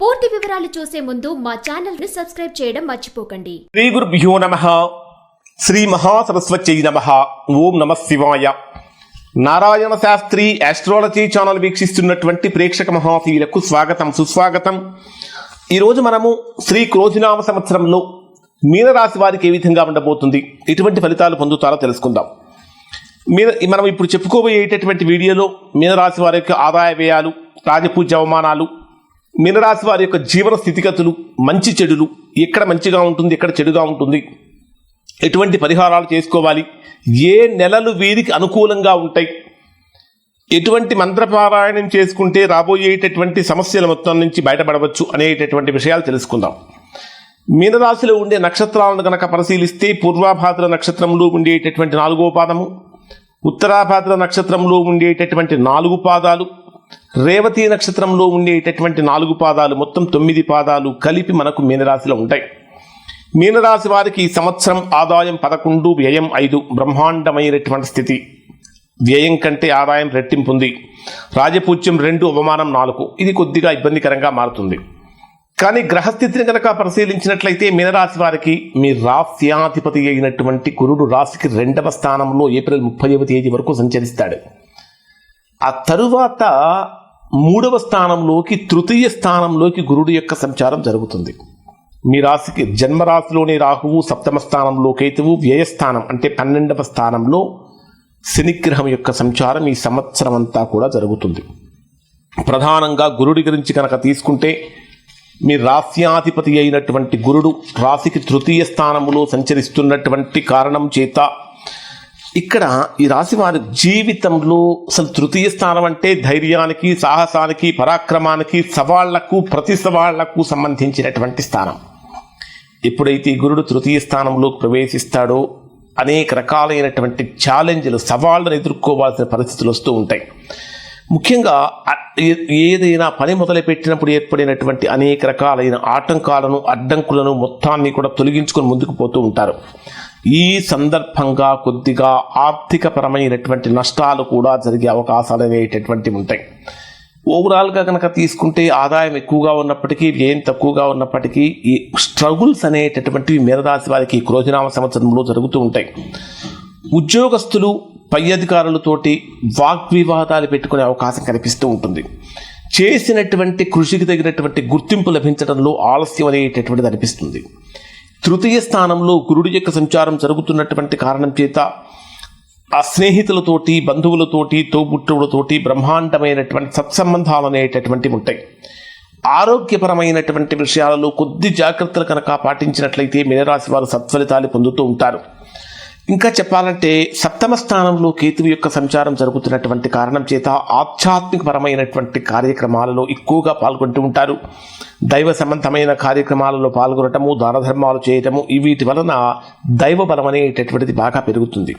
పూర్తి వివరాలు చూసే ముందు మా ఛానల్ని సబ్స్క్రైబ్ చేయడం మర్చిపోకండి. శ్రీ గురుభ్యో నమ. శ్రీ మహాసరస్వతి నమ. ఓం నమ శివాయ. నారాయణ శాస్త్రి ఆస్ట్రాలజీ ఛానల్ వీక్షిస్తున్నటువంటి ప్రేక్షక మహాశీలకు స్వాగతం సుస్వాగతం. ఈరోజు మనము శ్రీ క్రోధినామ సంవత్సరంలో మీనరాశి వారికి ఏ విధంగా ఉండబోతుంది? ఎటువంటి ఫలితాలు పొందుతారో తెలుసుకుందాం. మీన మనం ఇప్పుడు చెప్పుకోబోయేటటువంటి వీడియోలో మీనరాశి వారి యొక్క ఆదాయ వ్యయాలు రాజపూజ అవమానాలు మీనరాశి వారి యొక్క జీవన స్థితిగతులు మంచి చెడులు ఎక్కడ మంచిగా ఉంటుంది ఎక్కడ చెడుగా ఉంటుంది ఎటువంటి పరిహారాలు చేసుకోవాలి ఏ నెలలు వీరికి అనుకూలంగా ఉంటాయి ఎటువంటి మంత్రపారాయణం చేసుకుంటే రాబోయేటటువంటి సమస్యల మొత్తం నుంచి బయటపడవచ్చు అనేటటువంటి విషయాలు తెలుసుకుందాం. మీనరాశిలో ఉండే నక్షత్రాలను కనుక పరిశీలిస్తే పూర్వాభాద్ర నక్షత్రంలో ఉండేటటువంటి నాలుగో పాదము ఉత్తరాభాద్ర నక్షత్రంలో ఉండేటటువంటి నాలుగు పాదాలు రేవతి నక్షత్రంలో ఉండేటటువంటి నాలుగు పాదాలు మొత్తం తొమ్మిది పాదాలు కలిపి మనకు మీనరాశిలో ఉంటాయి. మీనరాశి వారికి ఈ సంవత్సరం ఆదాయం పదకొండు వ్యయం ఐదు బ్రహ్మాండమైనటువంటి స్థితి. వ్యయం కంటే ఆదాయం రెట్టింపు ఉంది. రాజపూజ్యం రెండు అవమానం నాలుగు. ఇది కొద్దిగా ఇబ్బందికరంగా మారుతుంది. కానీ గ్రహస్థితిని కనుక పరిశీలించినట్లయితే మీనరాశి వారికి మీ రాస్యాధిపతి అయినటువంటి గురుడు రాశికి రెండవ స్థానంలో ఏప్రిల్ ముప్పైవ తేదీ వరకు సంచరిస్తాడు. ఆ తరువాత మూడవ స్థానంలోకి తృతీయ స్థానంలోకి గురుడు యొక్క సంచారం జరుగుతుంది. మీ రాశికి జన్మరాశిలోని రాహువు సప్తమ స్థానంలో కేతువు వ్యయస్థానం అంటే పన్నెండవ స్థానంలో శనిగ్రహం యొక్క సంచారం ఈ సంవత్సరం అంతా కూడా జరుగుతుంది. ప్రధానంగా గురుడి గురించి కనుక తీసుకుంటే మీ రాస్యాధిపతి అయినటువంటి గురుడు రాశికి తృతీయ స్థానంలో సంచరిస్తున్నటువంటి కారణం చేత ఇక్కడ ఈ రాశి వారి జీవితంలో అసలు తృతీయ స్థానం అంటే ధైర్యానికి సాహసానికి పరాక్రమానికి సవాళ్ళకు ప్రతి సవాళ్ళకు సంబంధించినటువంటి స్థానం. ఎప్పుడైతే ఈ గురుడు తృతీయ స్థానంలో ప్రవేశిస్తాడో అనేక రకాలైనటువంటి ఛాలెంజ్లు సవాళ్ళను ఎదుర్కోవాల్సిన పరిస్థితులు వస్తూ ఉంటాయి. ముఖ్యంగా ఏ- ఏదైనా పని మొదలుపెట్టినప్పుడు ఏర్పడినటువంటి అనేక రకాలైన ఆటంకాలను అడ్డంకులను మొత్తాన్ని కూడా తొలగించుకొని ముందుకు పోతూ ఉంటారు. ఈ సందర్భంగా కొద్దిగా ఆర్థికపరమైనటువంటి నష్టాలు కూడా జరిగే అవకాశాలు అనేటటువంటివి ఉంటాయి. ఓవరాల్గా కనుక తీసుకుంటే ఆదాయం ఎక్కువగా ఉన్నప్పటికీ వ్యయం తక్కువగా ఉన్నప్పటికీ ఈ స్ట్రగుల్స్ అనేటటువంటివి మీనరాశి వారికి క్రోజనామ సంవత్సరంలో జరుగుతూ ఉంటాయి. ఉద్యోగస్తులు పై అధికారులతోటి వాగ్వివాదాలు పెట్టుకునే అవకాశం కనిపిస్తూ ఉంటుంది. చేసినటువంటి కృషికి తగినటువంటి గుర్తింపు లభించడంలో ఆలస్యం అనేటటువంటిది అనిపిస్తుంది. తృతీయ స్థానంలో గురుడి యొక్క సంచారం జరుగుతున్నటువంటి కారణం చేత ఆ స్నేహితులతోటి బంధువులతోటి తోబుట్టువులతోటి బ్రహ్మాండమైనటువంటి సత్సంబంధాలు అనేటటువంటివి ఉంటాయి. ఆరోగ్యపరమైనటువంటి విషయాలలో కొద్ది జాగ్రత్తలు కనుక పాటించినట్లయితే మీనరాశి వారు సత్ఫలితాలు పొందుతూ ఉంటారు. ఇంకా చెప్పాలంటే సప్తమ స్థానంలో కేతువు యొక్క సంచారం జరుగుతున్నటువంటి కారణం చేత ఆధ్యాత్మికపరమైనటువంటి కార్యక్రమాలలో ఎక్కువగా పాల్గొంటూ ఉంటారు. దైవ సంబంధమైన కార్యక్రమాలలో పాల్గొనటము దాన ధర్మాలు చేయటము వీటి వలన దైవ బలం అనేటటువంటిది బాగా పెరుగుతుంది.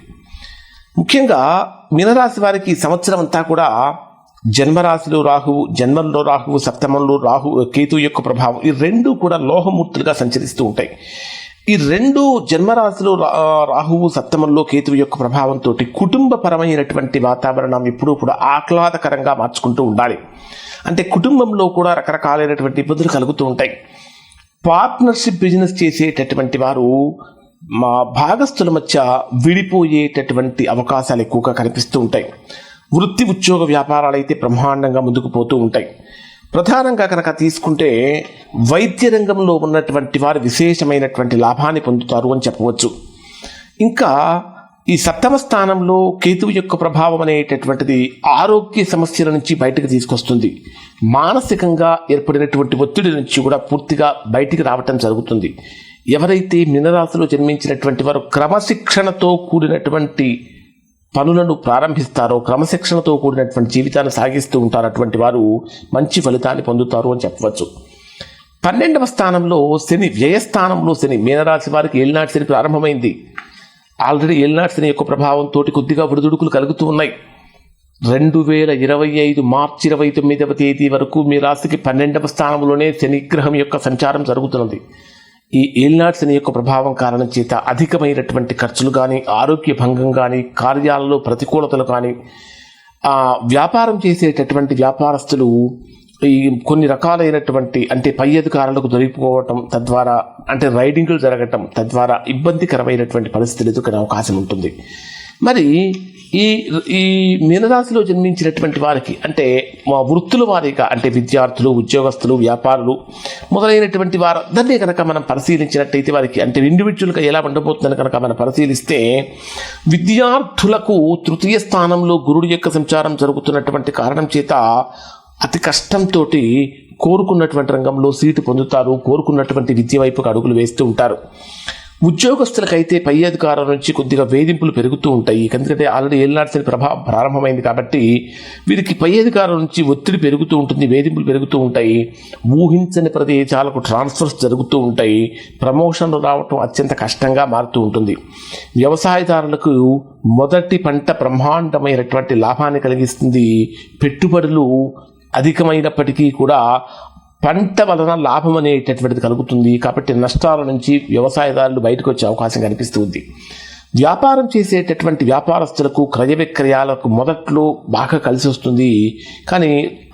ముఖ్యంగా మీనరాశి వారికి సంవత్సరం అంతా కూడా జన్మరాశిలో రాహువు జన్మంలో రాహువు సప్తమంలో రాహు కేతు యొక్క ప్రభావం ఈ రెండు కూడా లోహమూర్తులుగా సంచరిస్తూ ఉంటాయి. ఈ రెండు జన్మరాశిలో రా- రాహువు సప్తమంలో కేతువు యొక్క ప్రభావంతో కుటుంబపరమైనటువంటి వాతావరణం ఎప్పుడూ కూడా ఆహ్లాదకరంగా మార్చుకుంటూ ఉండాలి. అంటే కుటుంబంలో కూడా రకరకాలైనటువంటి ఇబ్బందులు కలుగుతూ ఉంటాయి. పార్ట్నర్షిప్ బిజినెస్ చేసేటటువంటి వారు మా భాగస్థుల మధ్య విడిపోయేటటువంటి అవకాశాలు ఎక్కువగా కనిపిస్తూ ఉంటాయి. వృత్తి ఉద్యోగ వ్యాపారాలు అయితే బ్రహ్మాండంగా ముందుకు పోతూ ఉంటాయి. ప్రధానంగా కనుక తీసుకుంటే వైద్య రంగంలో ఉన్నటువంటి వారు విశేషమైనటువంటి లాభాన్ని పొందుతారు అని చెప్పవచ్చు. ఇంకా ఈ సప్తమ స్థానంలో కేతువు యొక్క ప్రభావం అనేటటువంటిది ఆరోగ్య సమస్యల నుంచి బయటకు తీసుకొస్తుంది. మానసికంగా ఏర్పడినటువంటి ఒత్తిడి నుంచి కూడా పూర్తిగా బయటికి రావటం జరుగుతుంది. ఎవరైతే మినరాశిలో జన్మించినటువంటి వారు క్రమశిక్షణతో కూడినటువంటి పనులను ప్రారంభిస్తారో క్రమశిక్షణతో కూడినటువంటి జీవితాన్ని సాగిస్తూ ఉంటారు అటువంటి వారు మంచి ఫలితాన్ని పొందుతారు అని చెప్పవచ్చు. పన్నెండవ స్థానంలో శని వ్యయస్థానంలో శని మీనరాశి వారికి ఏలినాటి శని ప్రారంభమైంది. ఆల్రెడీ ఏలినాటి శని యొక్క ప్రభావంతో కొద్దిగా విడుదుడుకులు కలుగుతూ ఉన్నాయి. రెండు వేల ఇరవై ఐదు మార్చి ఇరవై తొమ్మిదవ తేదీ వరకు మీ రాశికి పన్నెండవ స్థానంలోనే శనిగ్రహం యొక్క సంచారం జరుగుతున్నది. ఈ ఏలినాటి యొక్క ప్రభావం కారణం చేత అధికమైనటువంటి ఖర్చులు కానీ ఆరోగ్య భంగం కానీ కార్యాలలో ప్రతికూలతలు కానీ వ్యాపారం చేసేటటువంటి వ్యాపారస్తులు ఈ కొన్ని రకాలైనటువంటి అంటే పై అధికారులకు దొరికిపోవటం తద్వారా అంటే రైడింగ్లు జరగటం తద్వారా ఇబ్బందికరమైనటువంటి పరిస్థితులు ఎదుర్కొనే అవకాశం ఉంటుంది. మరి ఈ ఈ మీనరాశిలో జన్మించినటువంటి వారికి అంటే వృత్తుల వారిగా అంటే విద్యార్థులు ఉద్యోగస్తులు వ్యాపారులు మొదలైనటువంటి వారందరినీ కనుక మనం పరిశీలించినట్టయితే వారికి అంటే ఇండివిజువల్గా ఎలా ఉండబోతుందని కనుక మనం పరిశీలిస్తే విద్యార్థులకు తృతీయ స్థానంలో గురుడు యొక్క సంచారం జరుగుతున్నటువంటి కారణం చేత అతి కష్టంతో కోరుకున్నటువంటి రంగంలో సీటు పొందుతారు కోరుకున్నటువంటి విద్య వైపుకు అడుగులు వేస్తూ ఉంటారు. ఉద్యోగస్తులకైతే పై అధికారం నుంచి కొద్దిగా వేధింపులు పెరుగుతూ ఉంటాయి. ఎందుకంటే ఆల్రెడీ ఏలినాడ్సిన ప్రభావం ప్రారంభమైంది కాబట్టి వీరికి పై అధికారం నుంచి ఒత్తిడి పెరుగుతూ ఉంటుంది వేధింపులు పెరుగుతూ ఉంటాయి. ఊహించని ప్రదేశాలకు ట్రాన్స్ఫర్స్ జరుగుతూ ఉంటాయి. ప్రమోషన్లు రావటం అత్యంత కష్టంగా మారుతూ ఉంటుంది. వ్యవసాయదారులకు మొదటి పంట బ్రహ్మాండమైనటువంటి లాభాన్ని కలిగిస్తుంది. పెట్టుబడులు అధికమైనప్పటికీ కూడా పంట వలన లాభం అనేటటువంటిది కలుగుతుంది కాబట్టి నష్టాల నుంచి వ్యవసాయదారులు బయటకు వచ్చే అవకాశం కనిపిస్తుంది. వ్యాపారం చేసేటటువంటి వ్యాపారస్తులకు క్రయ విక్రయాలకు మొదట్లో బాగా కలిసి వస్తుంది. కానీ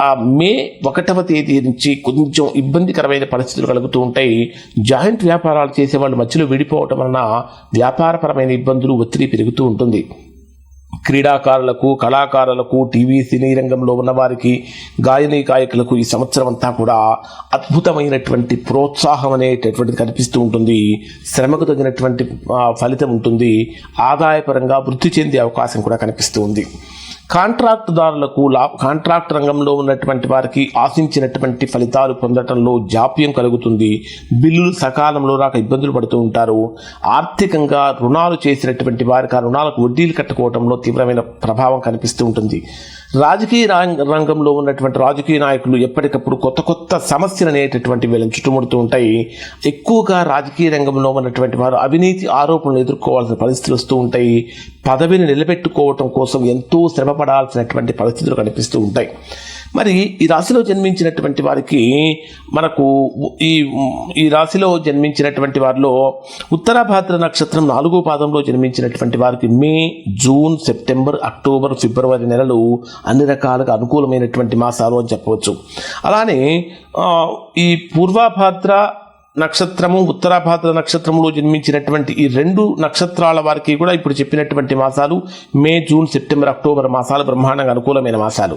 ఆ మే ఒకటవ తేదీ నుంచి కొంచెం ఇబ్బందికరమైన పరిస్థితులు కలుగుతూ ఉంటాయి. జాయింట్ వ్యాపారాలు చేసే వాళ్ళు మధ్యలో విడిపోవటం వలన వ్యాపారపరమైన ఇబ్బందులు ఒత్తిడి పెరుగుతూ ఉంటుంది. క్రీడాకారులకు కళాకారులకు టీవీ సినీ రంగంలో ఉన్నవారికి గాయని గాయకులకు ఈ సంవత్సరం అంతా కూడా అద్భుతమైనటువంటి ప్రోత్సాహం అనేటటువంటిది కనిపిస్తూ ఉంటుంది. శ్రమకు తగినటువంటి ఫలితం ఉంటుంది. ఆదాయపరంగా వృద్ధి చెందే అవకాశం కూడా కనిపిస్తూ ఉంది. కాంట్రాక్టుదారులకు లా కాంట్రాక్ట్ రంగంలో ఉన్నటువంటి వారికి ఆశించినటువంటి ఫలితాలు పొందటంలో జాప్యం కలుగుతుంది. బిల్లులు సకాలంలో రాక ఇబ్బందులు పడుతూ ఉంటారు. ఆర్థికంగా రుణాలు చేసినటువంటి వారికి ఆ రుణాలకు వడ్డీలు కట్టుకోవడంలో తీవ్రమైన ప్రభావం కనిపిస్తూ ఉంటుంది. రాజకీయ రంగంలో ఉన్నటువంటి రాజకీయ నాయకులు ఎప్పటికప్పుడు కొత్త కొత్త సమస్యలు అనేటటువంటి వీళ్ళని చుట్టుముడుతూ ఉంటాయి. ఎక్కువగా రాజకీయ రంగంలో ఉన్నటువంటి వారు అవినీతి ఆరోపణలు ఎదుర్కోవాల్సిన పరిస్థితులు వస్తూ ఉంటాయి. పదవిని నిలబెట్టుకోవటం కోసం ఎంతో శ్రమపడాల్సినటువంటి పరిస్థితులు కనిపిస్తూ ఉంటాయి. మరి ఈ రాశిలో జన్మించినటువంటి వారికి మనకు ఈ ఈ రాశిలో జన్మించినటువంటి వారిలో ఉత్తరాభాద్ర నక్షత్రం నాలుగో పాదంలో జన్మించినటువంటి వారికి May June September October February నెలలు అన్ని రకాలుగా అనుకూలమైనటువంటి మాసాలు అని చెప్పవచ్చు. అలానే ఈ పూర్వాభాద్ర నక్షత్రము ఉత్తరాభాద్ర నక్షత్రంలో జన్మించినటువంటి ఈ రెండు నక్షత్రాల వారికి కూడా ఇప్పుడు చెప్పినటువంటి మాసాలు మే జూన్ సెప్టెంబర్ అక్టోబర్ మాసాలు బ్రహ్మాండంగా అనుకూలమైన మాసాలు.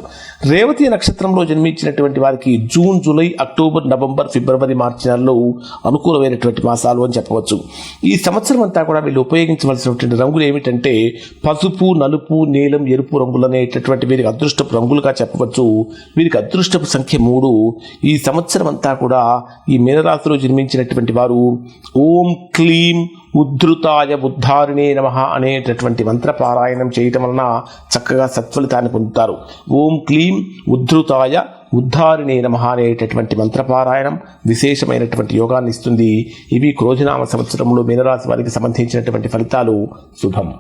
రేవతి నక్షత్రంలో జన్మించినటువంటి వారికి June July October November February March నెలలో అనుకూలమైనటువంటి మాసాలు అని చెప్పవచ్చు. ఈ సంవత్సరం అంతా కూడా వీళ్ళు ఉపయోగించవలసినటువంటి రంగులు ఏమిటంటే పసుపు నలుపు నీలం ఎరుపు రంగులు అనేటటువంటి వీరికి అదృష్టపు రంగులుగా చెప్పవచ్చు. వీరికి అదృష్టపు సంఖ్య మూడు. ఈ సంవత్సరం అంతా కూడా ఈ మీనరాశిలో జన్మించినటువంటి వారు ఓం క్లీం ఉద్ధృతాయ ఉద్ధారిణే నమ అనేటటువంటి మంత్ర పారాయణం చేయటం వలన చక్కగా సత్ఫలితాన్ని పొందుతారు. ఓం క్లీం ఉద్ధృతాయ ఉద్ధారిణే నమ అనేటటువంటి మంత్రపారాయణం విశేషమైనటువంటి యోగాన్ని ఇస్తుంది. ఇవి క్రోజనామ సంవత్సరంలో మీనరాశి వారికి సంబంధించినటువంటి ఫలితాలు. శుభం.